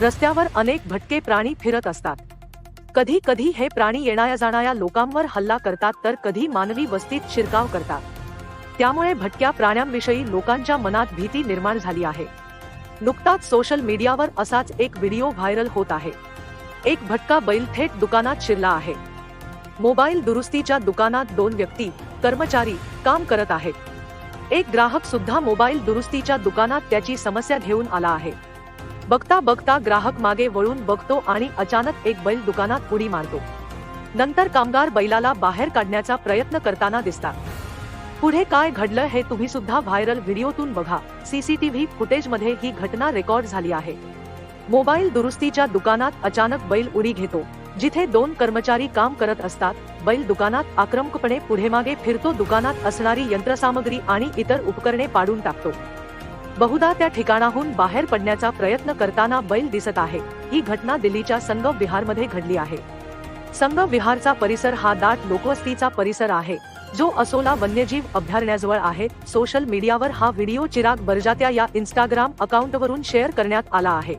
रस्त्यावर अनेक भटके प्राणी फिरत असतात. कधी कधी हे प्राणी येणाऱ्या जाणाऱ्या लोकांवर हल्ला करतात तर कधी मानवी वस्तीत शिरकाव करतात. त्यामुळे भटक्या प्राण्यांविषयी लोकांच्या मनात भीती निर्माण झाली आहे. नुकताच सोशल मीडियावर असाच एक व्हिडिओ व्हायरल होत आहे. एक भटका बैल थेट दुकानात शिरला आहे. मोबाईल दुरुस्तीच्या दुकानात दोन व्यक्ती कर्मचारी काम करत आहेत. एक ग्राहक सुद्धा मोबाईल दुरुस्तीच्या दुकानात त्याची समस्या घेऊन आला आहे. बघता बघता ग्राहक मागे वळून बघतो आणि अचानक एक बैल दुकानात उडी मारतो. नंतर कामगार बैलाला बाहेर काढण्याचा प्रयत्न करताना दिसतात. पुढे काय घडलं हे तुम्ही सुद्धा व्हायरल व्हिडिओतून बघा. सीसीटीव्ही फुटेजमध्ये ही घटना रेकॉर्ड झाली आहे. मोबाईल दुरुस्तीच्या दुकानात अचानक बैल उडी घेतो. जिथे दोन कर्मचारी काम करत असतात बैल दुकानात आक्रमकपणे पुढे मागे फिरतो दुकानात असणारी यंत्रसामग्री आणि इतर उपकरणे पाडून टाकतो. बहुधा त्या ठिकाणाहून बाहेर पडण्याचा प्रयत्न करताना बैल दिसत आहे. ही घटना दिल्लीच्या संगम विहारमध्ये घडली आहे. संगम विहारचा परिसर हा दाट लोकवस्तीचा परिसर आहे. जो असोला वन्यजीव अभयारण्याजवळ आहे. सोशल मीडियावर हा व्हिडिओ चिराग बरजात्या या इंस्टाग्राम अकाउंटवरून शेअर करण्यात आला आहे.